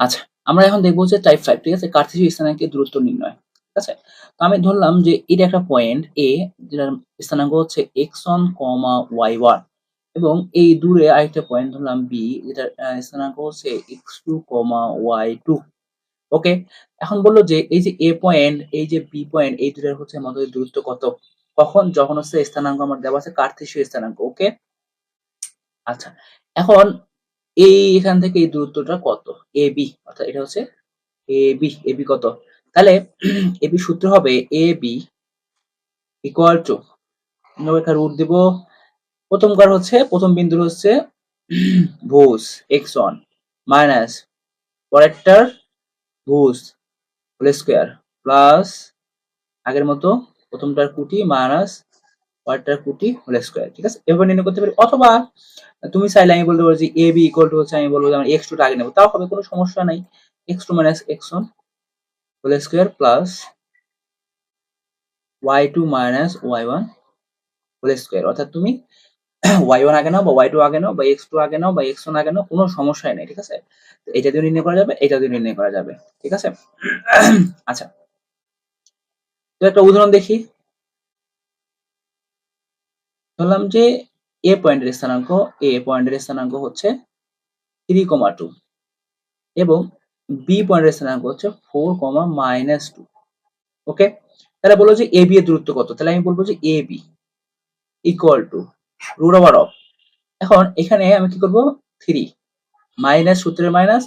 আচ্ছা আমরা এখন দেখব যে টাইপ ফাইভ ঠিক আছে? কার্তেশীয় স্থানাঙ্কের দূরত্ব নির্ণয়? ঠিক আছে? তো আমি ধরলাম যে এটা একটা পয়েন্ট এ যেটার স্থানাঙ্ক হচ্ছে x one comma y one এবং এই দূরে আরেকটা পয়েন্ট ধরলাম বি যেটার স্থানাঙ্ক হচ্ছে x two comma y two okay এখন বলল যে এই যে এ পয়েন্ট এই যে বি পয়েন্ট এই দুটার হচ্ছে আমাদের দূরত্ব কত? কখন? যখন হচ্ছে স্থানাঙ্ক আমার দেওয়া আছে কার্তেশীয় স্থানাঙ্ক? ওকে আচ্ছা এখন এই এখান থেকে এই দূরত্বটা কত? এ বি অর্থাৎ এটা হচ্ছে এ বি এ বি কত? তাহলে এ বি সূত্র হবে এ বি ইকুয়াল টু একটা রুট দিব। প্রথম কার হচ্ছে, প্রথম বিন্দুর হচ্ছে ভুজ এক্স ওয়ান মাইনাস পরেরটার ভুজ হোল স্কোয়ার প্লাস আগের মতো প্রথমটার কুটি মাইনাস পরেরটার কুটি হোল স্কোয়ার ঠিক আছে? এভাবে নির্ণয় করতে পারি। অথবা তুমি চাইলে আমি বলতে পারো যে এ বি ইকুয়াল টু হচ্ছে আমি বলব যে আমার এক্স টুটা আগে নেব। তাও হবে, কোনো সমস্যা নাই। X two minus x one whole square plus y two minus y one whole square অর্থাৎ তুমি ওয়াই ওয়ান আগে নাও বা ওয়াই টু আগে নাও বা এক্স টু আগে নাও বা এক্স ওয়ান আগে নাও, কোনো সমস্যাই নেই, ঠিক আছে? তো এটা দিয়ে নির্ণয় করা যাবে, এটা দিয়ে নির্ণয় করা যাবে, ঠিক আছে? আচ্ছা। তো একটা উদাহরণ দেখি। ধরলাম যে এ পয়েন্টের স্থানাঙ্ক এ পয়েন্টের স্থানাঙ্ক হচ্ছে থ্রি কমা টু এবং বি পয়েন্টের স্থানাঙ্ক হচ্ছে four comma minus two okay তাহলে বলব যে এ বি এর দূরত্ব কত? তাহলে আমি বলব যে A B equal to root over of এখন এখানে আমি কি করব? থ্রি মাইনাস সূত্রের মাইনাস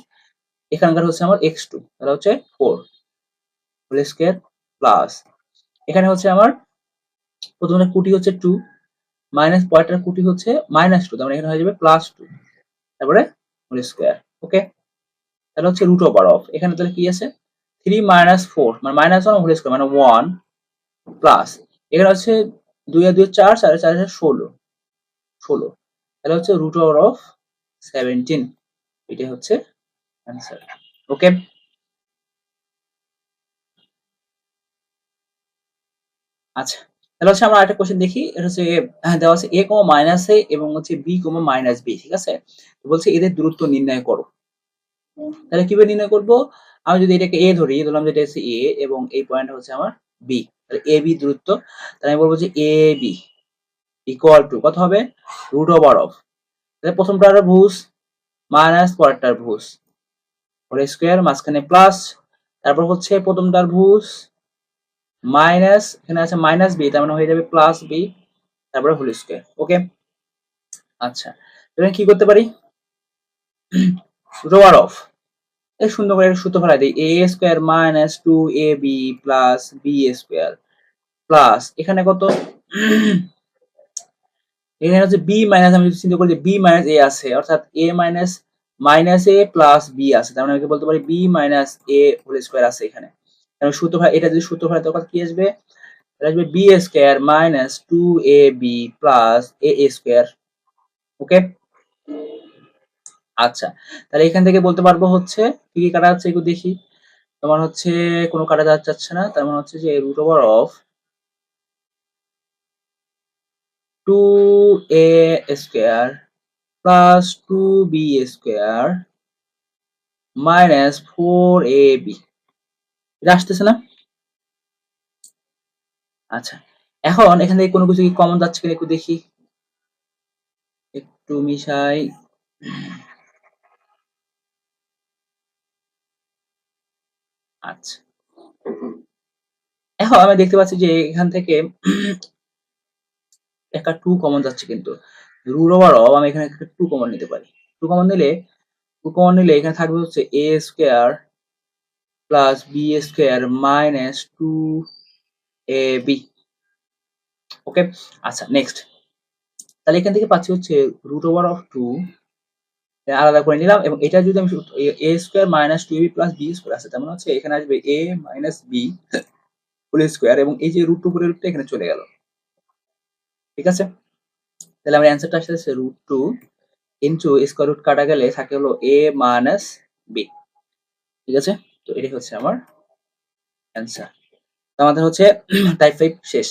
এখানকার হচ্ছে আমার এক্স টু তাহলে হচ্ছে ফোর হোল স্কোয়ার প্লাস এখানে হচ্ছে আমার প্রথমে কুটি হচ্ছে টু মাইনাস পয়েন্টের কুটি হচ্ছে মাইনাস টু তার মানে এখানে হয়ে যাবে প্লাস টু তারপরে হোল স্কোয়ার ওকে তাহলে হচ্ছে রুট ওভার অফ এখানে তাহলে কি আছে? থ্রি মাইনাস ফোর মানে মাইনাস ওয়ান হোল স্কোয়ার মানে ওয়ান প্লাস এখানে হচ্ছে দুই আর দুই চার চার চার ষোলো। ষোলো। তাহলে হচ্ছে রুট ওভার অফ সেভেন্টিন এটা হচ্ছে অ্যান্সার ওকে আচ্ছা। তাহলে হচ্ছে আমরা একটা কোশ্চেন দেখি। এটা হচ্ছে হ্যাঁ, দেওয়া আছে এ কমা মাইনাস এ এবং হচ্ছে বি কমা মাইনাস বি ঠিক আছে? বলছে এদের দূরত্ব নির্ণয় করো। তাহলে কীভাবে নির্ণয় করব? আমি যদি এটাকে এ ধরি ধরলাম যে এটা হচ্ছে এ এবং এই পয়েন্ট হচ্ছে আমার বি তাহলে এ বি দূরত্ব। তাহলে আমি বলব যে এ বি ইকুয়াল টু কত হবে? রুট ওভার অফ তাহলে প্রথমটার ভুজ মাইনাস পরেরটার ভুজ। হোল স্কোয়ার মাঝখানে প্লাস তারপর হচ্ছে প্রথমটার ভুজ মাইনাস, এখানে আছে মাইনাস বি, তার মানে হয়ে যাবে প্লাস বি তারপরে হোল স্কোয়ার ওকে আচ্ছা এবার কি করতে পারি? রোয়ার অফ এই সুন্দর করে সূত্র ফেলাই দিই A square minus two A B plus B square plus এখানে কত? এখানে হচ্ছে বি মাইনাস আমি যদি চিন্তা করি বি মাইনাস এ আছে, অর্থাৎ A minus minus A plus B আছে, তার মানে আমি বলতে পারি? B minus A whole square আছে এখানে। কারণ ফেলা এটা যদি সূত্র ফেলাই তখন কি আসবে? আসবে B square minus two A B plus A square okay আচ্ছা তাহলে এখান থেকে বলতে পারব হচ্ছে, কি কি কাটা যাচ্ছে একটু দেখি। তোমার হচ্ছে কোনো কাটা যাচ্ছে না, তার মানে হচ্ছে যে root over of two A square plus two B square minus four A B এটা আসতেছে না? আচ্ছা এখন এখান থেকে কোনো কিছু কি কমন যাচ্ছে কিনা একটু দেখি। একটু মিশাই। আচ্ছা। এখন আমি দেখতে পাচ্ছি যে এখান থেকে একটা টু কমন যাচ্ছে কিন্তু। রুট ওভার অফ আমি এখানে একটা টু কমন নিতে পারি। টু কমন নিলে টু কমন নিলে এখানে থাকবে হচ্ছে A square square minus two A B okay আচ্ছা নেক্সট তাহলে এখান থেকে পাচ্ছি হচ্ছে রুট ওভার অফ টু আলাদা করে নিলাম এবং এটা যদি আমি A square minus two B plus B square আছে তেমন হচ্ছে এখানে আসবে A minus B whole square এবং এই যে রুট টু পুরো রুটটা এখানে চলে গেল। ঠিক আছে? তাহলে আমার অ্যান্সারটা আসছে root two into square root কাটা গেলে থাকে হলো এ মাইনাস বি ঠিক আছে? তো এটাই হচ্ছে আমার অ্যান্সার আমাদের হচ্ছে টাইপ ফাইভ শেষ।